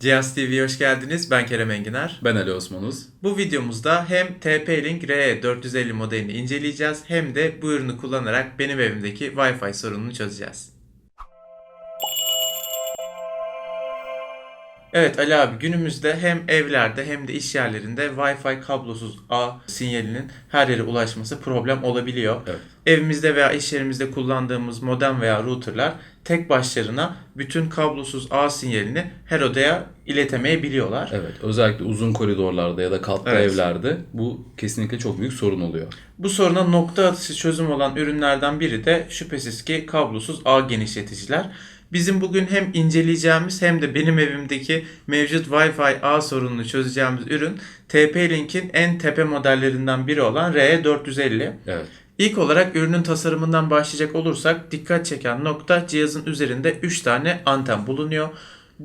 Cihaz TV'ye hoş geldiniz. Ben Kerem Enginar. Ben Ali Osmanuz. Bu videomuzda hem TP-Link RE450 modelini inceleyeceğiz hem de bu ürünü kullanarak benim evimdeki Wi-Fi sorununu çözeceğiz. Evet Ali abi günümüzde hem evlerde hem de iş yerlerinde Wi-Fi kablosuz ağ sinyalinin her yere ulaşması problem olabiliyor. Evet. Evimizde veya iş yerimizde kullandığımız modem veya routerlar tek başlarına bütün kablosuz ağ sinyalini her odaya iletemeyebiliyorlar. Evet. Özellikle uzun koridorlarda ya da katlı Evet. evlerde bu kesinlikle çok büyük sorun oluyor. Bu soruna nokta atışı çözüm olan ürünlerden biri de şüphesiz ki kablosuz ağ genişleticiler. Bizim bugün hem inceleyeceğimiz hem de benim evimdeki mevcut Wi-Fi ağ sorununu çözeceğimiz ürün TP-Link'in en tepe modellerinden biri olan RE450. Evet. İlk olarak ürünün tasarımından başlayacak olursak dikkat çeken nokta cihazın üzerinde 3 tane anten bulunuyor.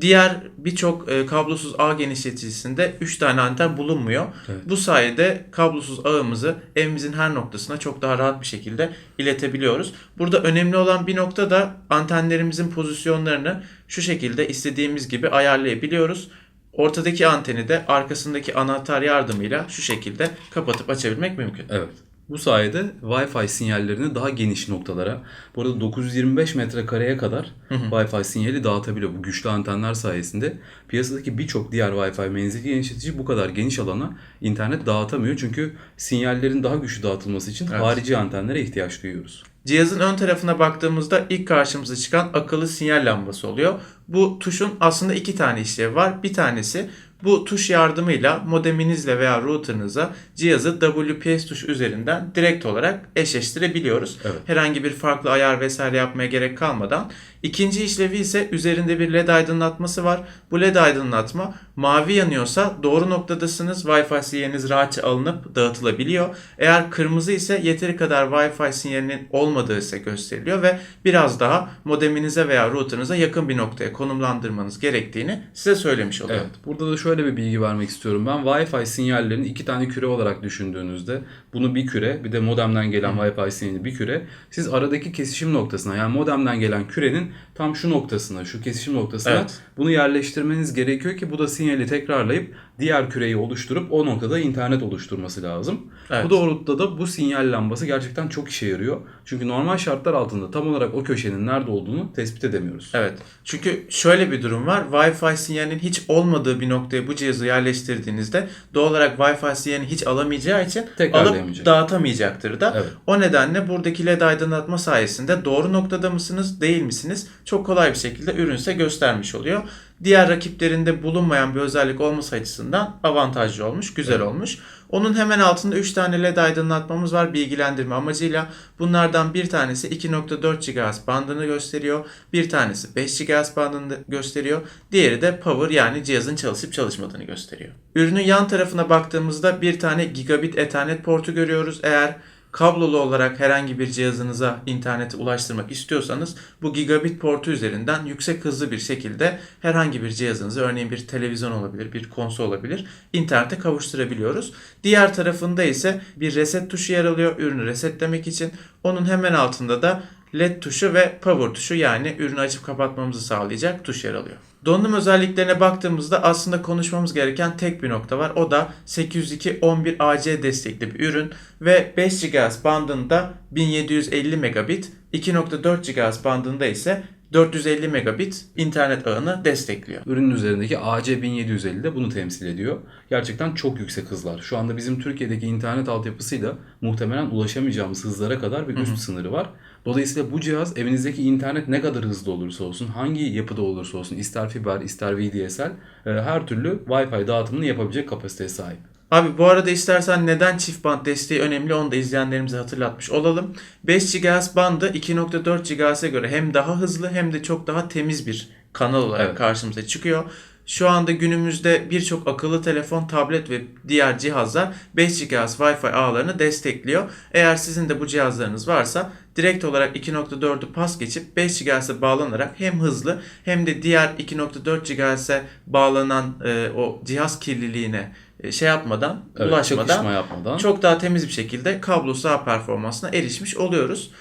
Diğer birçok e, kablosuz ağ genişleticisinde 3 tane anten bulunmuyor. Evet. Bu sayede kablosuz ağımızı evimizin her noktasına çok daha rahat bir şekilde iletebiliyoruz. Burada önemli olan bir nokta da antenlerimizin pozisyonlarını şu şekilde istediğimiz gibi ayarlayabiliyoruz. Ortadaki anteni de arkasındaki anahtar yardımıyla şu şekilde kapatıp açabilmek mümkün. Evet. Bu sayede Wi-Fi sinyallerini daha geniş noktalara, bu arada 925 metrekareye kadar Wi-Fi sinyali dağıtabiliyor. Bu güçlü antenler sayesinde piyasadaki birçok diğer Wi-Fi menzil genişletici bu kadar geniş alana internet dağıtamıyor. Çünkü sinyallerin daha güçlü dağıtılması için Evet. harici antenlere ihtiyaç duyuyoruz. Cihazın ön tarafına baktığımızda ilk karşımıza çıkan akıllı sinyal lambası oluyor. Bu tuşun aslında iki tane işlevi var. Bir tanesi bu tuş yardımıyla modeminizle veya routerınıza cihazı WPS tuşu üzerinden direkt olarak eşleştirebiliyoruz. Evet. Herhangi bir farklı ayar vesaire yapmaya gerek kalmadan. İkinci işlevi ise üzerinde bir led aydınlatması var. Bu led aydınlatma mavi yanıyorsa doğru noktadasınız. Wi-Fi sinyaliniz rahatça alınıp dağıtılabiliyor. Eğer kırmızı ise yeteri kadar Wi-Fi sinyalinin olmadığı ise gösteriliyor ve biraz daha modeminize veya routerınıza yakın bir noktaya konumlandırmanız gerektiğini size söylemiş oluyor. Evet. Burada da şöyle bir bilgi vermek istiyorum. Ben Wi-Fi sinyallerini iki tane küre olarak düşündüğünüzde bunu bir küre bir de modemden gelen Wi-Fi sinyali bir küre. Siz aradaki kesişim noktasına yani modemden gelen kürenin tam şu noktasına, şu kesişim noktasına Evet. bunu yerleştirmeniz gerekiyor ki bu da sinyali tekrarlayıp diğer küreyi oluşturup o noktada internet oluşturması lazım. Evet. Bu doğrultuda da bu sinyal lambası gerçekten çok işe yarıyor. Çünkü normal şartlar altında tam olarak o köşenin nerede olduğunu tespit edemiyoruz. Evet. Çünkü şöyle bir durum var. Wi-Fi sinyalinin hiç olmadığı bir noktaya bu cihazı yerleştirdiğinizde doğal olarak Wi-Fi sinyalini hiç alamayacağı için alıp Tekrarlayamayacak. dağıtamayacaktır da. Evet. O nedenle buradaki led aydınlatma sayesinde doğru noktada mısınız, değil misiniz? Çok kolay bir şekilde ürün size göstermiş oluyor. Diğer rakiplerinde bulunmayan bir özellik olması açısından avantajlı olmuş, güzel Evet. olmuş. Onun hemen altında 3 tane led aydınlatmamız var bilgilendirme amacıyla. Bunlardan bir tanesi 2.4 GHz bandını gösteriyor. Bir tanesi 5 GHz bandını gösteriyor. Diğeri de power yani cihazın çalışıp çalışmadığını gösteriyor. Ürünün yan tarafına baktığımızda bir tane gigabit ethernet portu görüyoruz. Eğer kablolu olarak herhangi bir cihazınıza internete ulaştırmak istiyorsanız bu gigabit portu üzerinden yüksek hızlı bir şekilde herhangi bir cihazınızı örneğin bir televizyon olabilir, bir konsol olabilir internete kavuşturabiliyoruz. Diğer tarafında ise bir reset tuşu yer alıyor ürünü resetlemek için. Onun hemen altında da LED tuşu ve power tuşu yani ürünü açıp kapatmamızı sağlayacak tuş yer alıyor. Donanım özelliklerine baktığımızda aslında konuşmamız gereken tek bir nokta var. O da 802.11ac destekli bir ürün ve 5 GHz bandında 1750 megabit, 2.4 GHz bandında ise 450 megabit internet ağını destekliyor. Ürünün üzerindeki AC1750 de bunu temsil ediyor. Gerçekten çok yüksek hızlar. Şu anda bizim Türkiye'deki internet altyapısıyla muhtemelen ulaşamayacağımız hızlara kadar bir üst sınırı var. Dolayısıyla bu cihaz evinizdeki internet ne kadar hızlı olursa olsun, hangi yapıda olursa olsun, ister fiber, ister VDSL, e, her türlü Wi-Fi dağıtımını yapabilecek kapasiteye sahip. Abi bu arada istersen neden çift band desteği önemli onu da izleyenlerimize hatırlatmış olalım. 5 GHz bandı 2.4 GHz'e göre hem daha hızlı hem de çok daha temiz bir kanal olarak Evet. karşımıza çıkıyor. Şu anda günümüzde birçok akıllı telefon, tablet ve diğer cihazlar 5 GHz Wi-Fi ağlarını destekliyor. Eğer sizin de bu cihazlarınız varsa direkt olarak 2.4'ü pas geçip 5 GHz'e bağlanarak hem hızlı hem de diğer 2.4 GHz'e bağlanan e, o cihaz kirliliğine e, şey yapmadan, Evet, ulaşmadan çakışma yapmadan. çok daha temiz bir şekilde kablosuz ağ performansına erişmiş oluyoruz.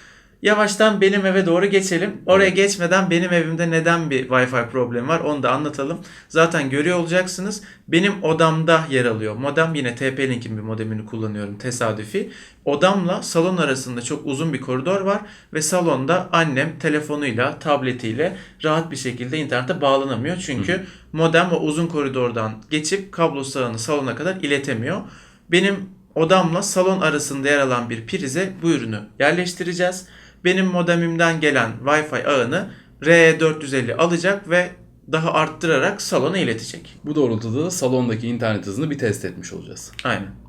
Yavaştan benim eve doğru geçelim. Oraya geçmeden benim evimde neden bir Wi-Fi problemi var onu da anlatalım. Zaten görüyor olacaksınız. Benim odamda yer alıyor. Modem yine TP-Link'in bir modemini kullanıyorum tesadüfi. Odamla salon arasında çok uzun bir koridor var ve salonda annem telefonuyla, tabletiyle rahat bir şekilde internete bağlanamıyor. Çünkü modem o uzun koridordan geçip kablo ağını salona kadar iletemiyor. Benim odamla salon arasında yer alan bir prize bu ürünü yerleştireceğiz. Benim modemimden gelen Wi-Fi ağını RE450 alacak ve daha arttırarak salona iletecek. Bu doğrultuda da salondaki internet hızını bir test etmiş olacağız. Aynen.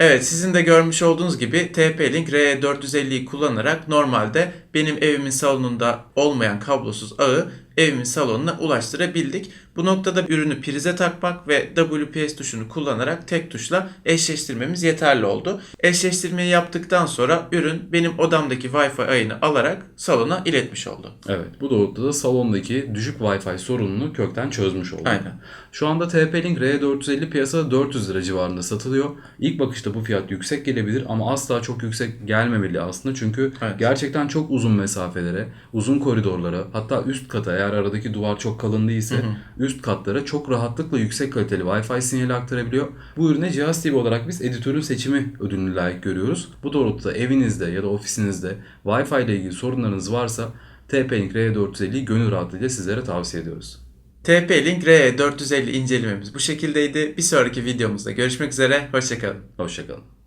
Evet sizin de görmüş olduğunuz gibi TP-Link RE450'yi kullanarak normalde benim evimin salonunda olmayan kablosuz ağı evimin salonuna ulaştırabildik. Bu noktada ürünü prize takmak ve WPS tuşunu kullanarak tek tuşla eşleştirmemiz yeterli oldu. Eşleştirmeyi yaptıktan sonra ürün benim odamdaki Wi-Fi ağını alarak salona iletmiş oldu. Evet, bu doğrultuda salondaki düşük Wi-Fi sorununu kökten çözmüş olduk. Aynen. Şu anda TP-Link R450 piyasada 400 lira civarında satılıyor. İlk bakışta bu fiyat yüksek gelebilir ama asla çok yüksek gelmemeli aslında. Çünkü Evet. gerçekten çok uzun mesafelere, uzun koridorlara, hatta üst kata eğer aradaki duvar çok kalın değilse üst katlara çok rahatlıkla yüksek kaliteli Wi-Fi sinyali aktarabiliyor. Bu ürüne Cihaz TV olarak biz editörün seçimi ödülünü layık görüyoruz. Bu doğrultuda evinizde ya da ofisinizde Wi-Fi ile ilgili sorunlarınız varsa TP-Link R450'yi gönül rahatlığıyla sizlere tavsiye ediyoruz. TP-Link RE450 incelememiz bu şekildeydi. Bir sonraki videomuzda görüşmek üzere. Hoşçakalın. Hoşçakalın.